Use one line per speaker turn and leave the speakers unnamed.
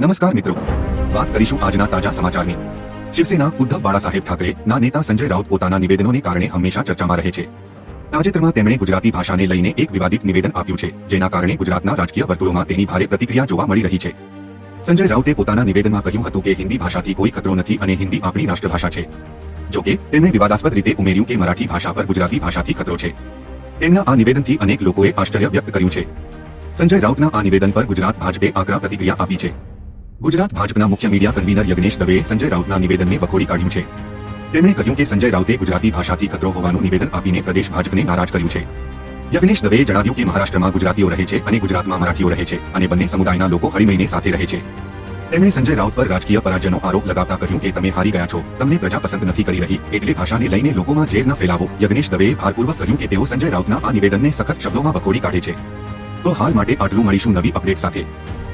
નમસ્કાર મિત્રો. વાત કરીશું આજના તાજા સમાચારની. શિવસેના ઉદ્ધવ બાળાસાહેબ ઠાકરેના નેતા સંજય રાઉત પોતાના નિવેદનોને કારણે હંમેશા ચર્ચામાં રહે છે. તાજેતરમાં તેમણે ગુજરાતી ભાષાને લઈને એક વિવાદિત નિવેદન આપ્યું છે, જેના કારણે ગુજરાતના રાજકીય વર્તુળોમાં તેની ભારે પ્રતિક્રિયા જોવા મળી રહી છે. સંજય રાઉતે પોતાના નિવેદનમાં કહ્યું હતું કે હિન્દી ભાષાથી કોઈ ખતરો નથી અને હિન્દી આપણી રાષ્ટ્રભાષા છે. જોકે તેમણે વિવાદાસ્પદ રીતે ઉમેર્યું કે મરાઠી ભાષા પર ગુજરાતી ભાષાથી ખતરો છે. તેમના આ નિવેદનથી અનેક લોકોએ આશ્ચર્ય વ્યક્ત કર્યું છે. સંજય રાઉતના આ નિવેદન પર ગુજરાત ભાજપે આકરા પ્રતિક્રિયા આપી છે. ગુજરાત ભાજપના મુખ્ય મીડિયા કન્વીનર યજ્ઞેશ દવેએ સંજય રાઉતના નિવેદનને વખોડી કાઢ્યું છે. તેમણે કહ્યું કે સંજય રાઉતે ગુજરાતી ભાષાથી ખતરો હોવાનું નિવેદન આપીને પ્રદેશ ભાજપને નારાજ કર્યું છે. યજ્ઞેશ દવેએ જણાવ્યું કે મહારાષ્ટ્રમાં ગુજરાતીઓ રહે છે અને ગુજરાતમાં મરાઠીઓ રહે છે અને બંને સમુદાયના લોકો હળીમળીને સાથે રહે છે. તેમણે સંજય રાઉત પર રાજકીય પરાજયનો આરોપ લગાવતા કહ્યું કે તમે હારી ગયા છો, તમને પ્રજા પસંદ નથી કરી રહી, એટલે ભાષાને લઈને લોકોમાં ઝેર ન ફેલાવો, યજ્ઞેશ દવેએ ભારપૂર્વક કહ્યું કે તેઓ સંજય રાઉતના આ નિવેદનને સખત શબ્દોમાં વખોડી કાઢે છે. તો હાલ માટે આટલું મળીશું નવી અપડેટ સાથે.